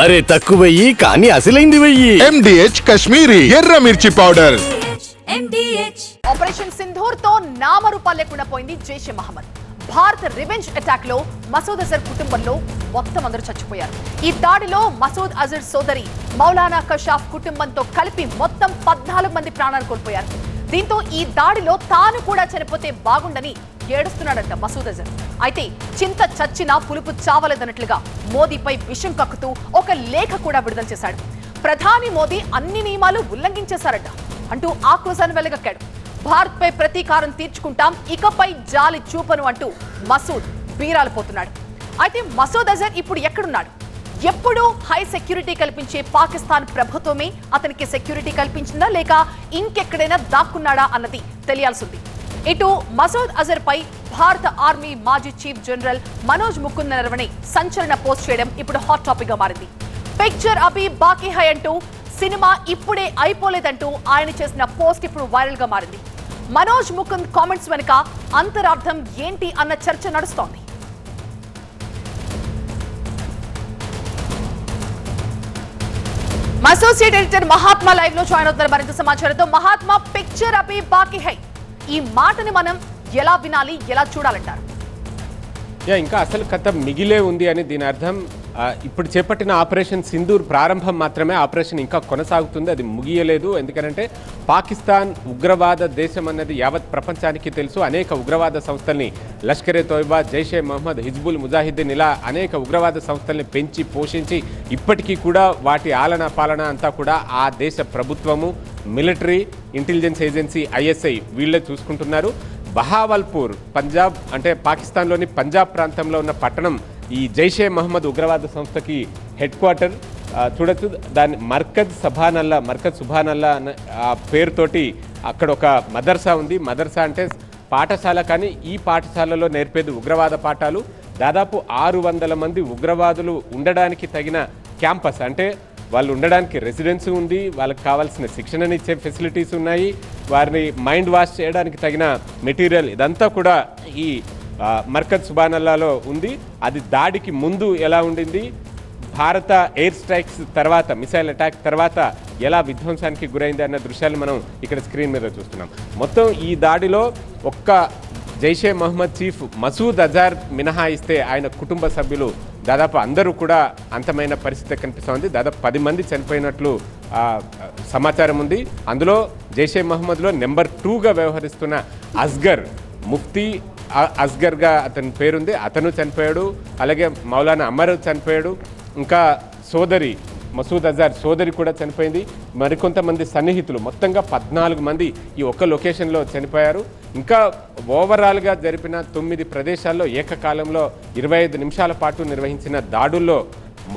అరే తక్కువ వెయ్యి కానీ అసలైంది వెయ్యి. ఎండిహెచ్ కశ్మీరీ ఎర్ర మిర్చి పౌడర్ MDH. ఆపరేషన్ సింధూర్తో నామరూపాలు లేకుండా పోయింది జైషే మహమ్మద్. భారత్ రివెంజ్ అటాక్లో మసూద్ అజర్ కుటుంబంలో మొత్తం అందరూ చచ్చిపోయారు. ఈ దాడిలో మసూద్ అజర్ సోదరి మౌలానా కషాఫ్ కుటుంబంతో కలిపి మొత్తం పద్నాలుగు మంది ప్రాణాలు కోల్పోయారు. దీంతో ఈ దాడిలో తాను కూడా చనిపోతే బాగుండని ఏడుస్తున్నాడంట మసూద్ అజర్. అయితే చింత చచ్చినా పులుపు చావలేదన్నట్లుగా మోదీపై విషం కక్కుతూ ఒక లేఖ కూడా విడుదల చేశాడు. ప్రధాని మోదీ అన్ని నియమాలు ఉల్లంఘించేశారట. అంటూ ఆక్రోశాన్ని వెలగక్కాడు. భారత్ పై ప్రతీకారం తీర్చుకుంటాం ఇకపై జాలి చూపను అంటూ మసూద్ బీరాలు పోతున్నాడు అయితే మసూద్ అజర్ ఇప్పుడు ఎక్కడున్నాడు? ఎప్పుడూ హై సెక్యూరిటీ కల్పించే పాకిస్తాన్ ప్రభుత్వమే అతనికి సెక్యూరిటీ కల్పించిందా లేక ఇంకెక్కడైనా దాక్కున్నాడా అన్నది తెలియాల్సింది ఇటు మసూద్ అజర్ పై భారత ఆర్మీ మాజీ చీఫ్ జనరల్ మనోజ్ ముకుంద నరవణి సంచలన పోస్ట్ చేయడం ఇప్పుడు హాట్ టాపిక్గా మారింది. పిక్చర్ అభి బాకీ హై అంటూ సినిమా ఇప్పుడే అయిపోలేదంటూ ఆయన చేసిన పోస్ట్ ఇప్పుడు వైరల్గా మారింది. మనోజ్ ముకుంద్ కామెంట్స్ వెనుక అంతరార్థం ఏంటి అన్న చర్చ నడుస్తోంది. అసోసియేట్ ఎడిటర్ మహాత్మా లైవ్లో జాయిన్ అవుతున్నారు. మరింత సమాచారంతో మహాత్మా పిక్చర్ అభి బాకీ హై. ఈ మాటని మనం ఎలా వినాలి ఎలా చూడాలంటారు? యా ఇంకా అసలు కథ మిగిలే ఉంది అని దీని అర్థం ఇప్పుడు చేపట్టిన ఆపరేషన్ సింధూర్ ప్రారంభం మాత్రమే ఆపరేషన్ ఇంకా కొనసాగుతుంది అది ముగియలేదు. ఎందుకంటే పాకిస్తాన్ ఉగ్రవాద దేశం అన్నది యావత్ ప్రపంచానికి తెలుసు. అనేక ఉగ్రవాద సంస్థల్ని లష్కరే తోయిబా జైషే మహమ్మద్ హిజ్బుల్ ముజాహిద్దీన్ ఇలా అనేక ఉగ్రవాద సంస్థల్ని పెంచి పోషించి ఇప్పటికీ కూడా వాటి ఆలన పాలన అంతా కూడా ఆ దేశ ప్రభుత్వము మిలిటరీ ఇంటెలిజెన్స్ ఏజెన్సీ ఐఎస్ఐ వీళ్ళే చూసుకుంటున్నారు. బహావల్పూర్ పంజాబ్ అంటే పాకిస్తాన్లోని పంజాబ్ ప్రాంతంలో ఉన్న పట్టణం ఈ జైషే మహమ్మద్ ఉగ్రవాద సంస్థకి హెడ్ క్వార్టర్ చూడొచ్చు. దాని మర్కజ్ సభానల్లా మర్కజ్ సుభానల్లా అన్న ఆ పేరుతోటి అక్కడ ఒక మదర్సా ఉంది. మదర్సా అంటే పాఠశాల కానీ ఈ పాఠశాలలో నేర్పేది ఉగ్రవాద పాఠాలు. దాదాపు ఆరు వందల మంది ఉగ్రవాదులు ఉండడానికి తగిన క్యాంపస్ అంటే వాళ్ళు ఉండడానికి రెసిడెన్సీ ఉంది. వాళ్ళకి కావాల్సిన శిక్షణనిచ్చే ఫెసిలిటీస్ ఉన్నాయి. వారిని మైండ్ వాష్ చేయడానికి తగిన మెటీరియల్ ఇదంతా కూడా ఈ మర్కజ్ సుబానల్లాలో ఉంది. అది దాడికి ముందు ఎలా ఉండింది? భారత ఎయిర్ స్ట్రైక్స్ తర్వాత మిసైల్ అటాక్ తర్వాత ఎలా విధ్వంసానికి గురైంది అన్న దృశ్యాలు మనం ఇక్కడ స్క్రీన్ మీద చూస్తున్నాం. మొత్తం ఈ దాడిలో ఒక్క జైషే మహమ్మద్ చీఫ్ మసూద్ అజార్ మినహాయిస్తే ఆయన కుటుంబ సభ్యులు దాదాపు అందరూ కూడా అంతమైన పరిస్థితి కనిపిస్తోంది. దాదాపు పది మంది చనిపోయినట్లు సమాచారం ఉంది. అందులో జైషే మహమ్మద్లో నెంబర్ టూగా వ్యవహరిస్తున్న అస్గర్ ముఫ్తీ అస్గర్గా అతని పేరుంది. అతను చనిపోయాడు. అలాగే మౌలానా అమర్ చనిపోయాడు. ఇంకా సోదరి మసూద్ అజార్ సోదరి కూడా చనిపోయింది. మరికొంతమంది సన్నిహితులు మొత్తంగా పద్నాలుగు మంది ఈ ఒక్క లొకేషన్లో చనిపోయారు. ఇంకా ఓవరాల్గా జరిపిన తొమ్మిది ప్రదేశాల్లో ఏకకాలంలో ఇరవై ఐదు నిమిషాల పాటు నిర్వహించిన దాడుల్లో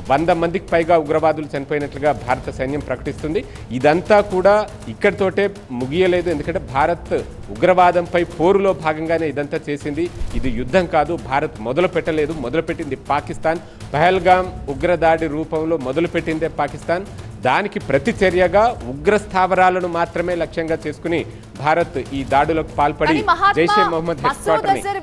వంద మందికి పైగా ఉగ్రవాదులు చనిపోయినట్లుగా భారత సైన్యం ప్రకటిస్తుంది. ఇదంతా కూడా ఇక్కడితోటే ముగియలేదు. ఎందుకంటే భారత్ ఉగ్రవాదంపై పోరులో భాగంగానే ఇదంతా చేసింది. ఇది యుద్ధం కాదు. భారత్ మొదలు పెట్టలేదు మొదలుపెట్టింది పాకిస్తాన్. పహల్గాం ఉగ్రదాడి రూపంలో మొదలుపెట్టిందే పాకిస్తాన్. దానికి ప్రతిచర్యగా ఉగ్ర స్థావరాలను మాత్రమే లక్ష్యంగా చేసుకుని భారత్ ఈ దాడులకు పాల్పడి జైషే మొహమ్మద్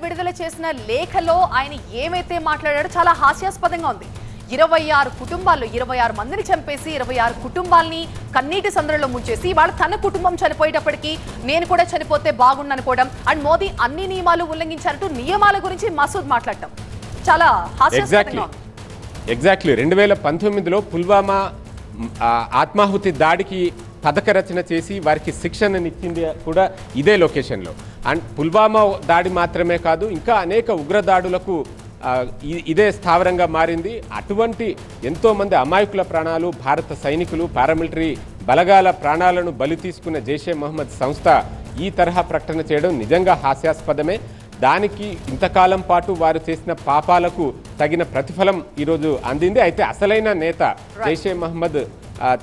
విడుదల చేసిన లేఖలో ఆయన ఏమైతే మాట్లాడాడో చాలా హాస్యాస్పదంగా ఉంది. ఇరవై ఆరు కుటుంబాలు ఇరవై ఆరు మందిని చంపేసి ఇరవై ఆరు కుటుంబాల్ని కన్నీటి సంద్రంలో ముంచేసి వాళ్ళ తన కుటుంబం చనిపోయేటప్పటికీ నేను కూడా చనిపోతే బాగుండనుకోవడం. అండ్ మోదీ అన్ని నియమాలు ఉల్లంఘించారంటూ నియమాల గురించి మసూద్ మాట్లాడటం. చాలా ఎగ్జాక్ట్లీ హాస్యాస్పదంగా ఎగ్జాక్ట్లీ రెండు వేల పంతొమ్మిదిలో పుల్వామా ఆత్మాహుతి దాడికి పథక రచన చేసి వారికి శిక్షణనిచ్చింది కూడా ఇదే లొకేషన్లో. అండ్ పుల్వామా దాడి మాత్రమే కాదు ఇంకా అనేక ఉగ్ర దాడులకు ఇదే స్థావరంగా మారింది. అటువంటి ఎంతోమంది అమాయకుల ప్రాణాలు భారత సైనికులు పారామిలిటరీ బలగాల ప్రాణాలను బలి తీసుకున్న జైషే మహమ్మద్ సంస్థ ఈ తరహా ప్రకటన చేయడం నిజంగా హాస్యాస్పదమే. దానికి ఇంతకాలం పాటు వారు చేసిన పాపాలకు తగిన ప్రతిఫలం ఈరోజు అందింది. అయితే అసలైన నేత జైషే మహమ్మద్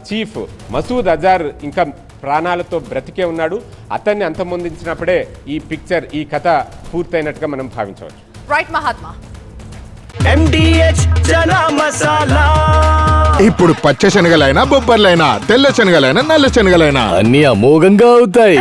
చీఫ్ మసూద్ అజార్ ఇంకా ప్రాణాలతో బ్రతికే ఉన్నాడు. అతన్ని అంతమొందించినప్పుడే ఈ పిక్చర్ ఈ కథ పూర్తయినట్టుగా మనం భావించవచ్చు. Right Mahatma M D H chana masala ఇప్పుడు పచ్చ శనగలైనా బొబ్బర్లైనా తెల్ల శనగలైనా నల్ల శనగలైనా. అన్ని అమోఘంగా అవుతాయి.